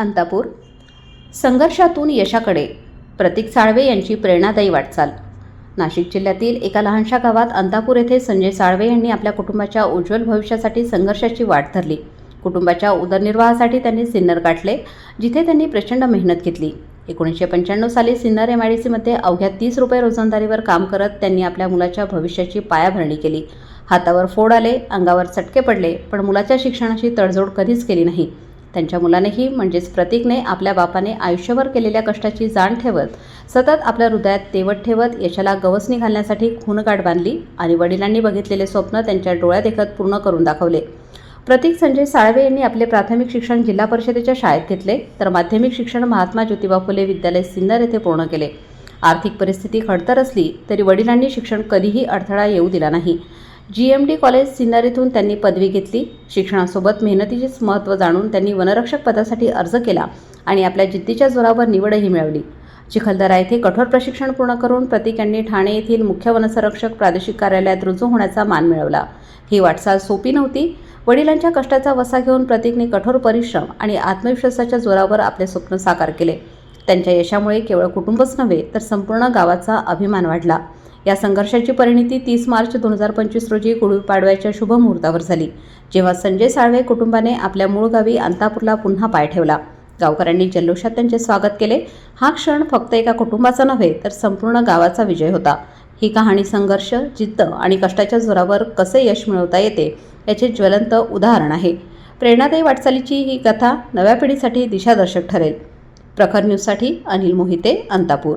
अंतापूर. संघर्षातून यशाकडे. प्रतीक साळवे यांची प्रेरणादायी वाटचाल. नाशिक जिल्ह्यातील एका लहानशा गावात अंतापूर येथे संजय साळवे यांनी आपल्या कुटुंबाच्या उज्ज्वल भविष्यासाठी संघर्षाची वाट धरली. कुटुंबाच्या उदरनिर्वाहासाठी त्यांनी सिन्नर गाठले जिथे त्यांनी प्रचंड मेहनत घेतली. एकोणीसशे पंच्याण्णव साली सिन्नर एम आय डी सीमध्ये अवघ्या तीस रुपये रोजंदारीवर काम करत त्यांनी आपल्या मुलाच्या भविष्याची पायाभरणी केली. हातावर फोड आले अंगावर चटके पडले पण मुलाच्या शिक्षणाची तडजोड कधीच केली नाही. त्यांच्या मुलानेही म्हणजेच प्रतीकने आपल्या बापाने आयुष्यभर केलेल्या कष्टाची जाण ठेवत सतत आपल्या हृदयात तेवत ठेवत यशाला गवसणी घालण्यासाठी खूनगाठ बांधली आणि वडिलांनी बघितलेले स्वप्न त्यांच्या डोळ्या देखत पूर्ण करून दाखवले. प्रतीक संजय साळवे यांनी आपले प्राथमिक शिक्षण जिल्हा परिषदेच्या शाळेत घेतले तर माध्यमिक शिक्षण महात्मा ज्योतिबा फुले विद्यालय सिन्नर येथे पूर्ण केले. आर्थिक परिस्थिती खडतर असली तरी वडिलांनी शिक्षण कधीही अडथळा येऊ दिला नाही. G M D college Sinnar येथून त्यांनी पदवी घेतली. शिक्षणासोबत मेहनतीचेच महत्त्व जाणून त्यांनी वनरक्षक पदासाठी अर्ज केला आणि आपल्या जिद्दीच्या जोरावर निवडही मिळवली. चिखलदरा येथे कठोर प्रशिक्षण पूर्ण करून प्रतीक यांनी ठाणे येथील मुख्य वनसंरक्षक प्रादेशिक कार्यालयात रुजू होण्याचा मान मिळवला. ही वाटचाल सोपी नव्हती. वडिलांच्या कष्टाचा वसा घेऊन प्रतीकने कठोर परिश्रम आणि आत्मविश्वासाच्या जोरावर आपले स्वप्न साकार केले. त्यांच्या यशामुळे केवळ कुटुंबच नव्हे तर संपूर्ण गावाचा अभिमान वाढला. या संघर्षाची परिणिती तीस मार्च दोन हजार पंचवीस रोजी गुढीपाडव्याच्या शुभ मुहूर्तावर झाली. जेव्हा संजय साळवे कुटुंबाने आपल्या मूळ गावी अंतापूरला पुन्हा पाय ठेवला. गावकऱ्यांनी जल्लोषात त्यांचे स्वागत केले. हा क्षण फक्त एका कुटुंबाचा नव्हे तर संपूर्ण गावाचा विजय होता. ही कहाणी संघर्ष जिद्द आणि कष्टाच्या जोरावर कसे यश मिळवता येते याचे ज्वलंत उदाहरण आहे. प्रेरणादायी वाटचालीची ही कथा नव्या पिढीसाठी दिशादर्शक ठरेल. प्रखर न्यूजसाठी अनिल मोहिते अंतापूर.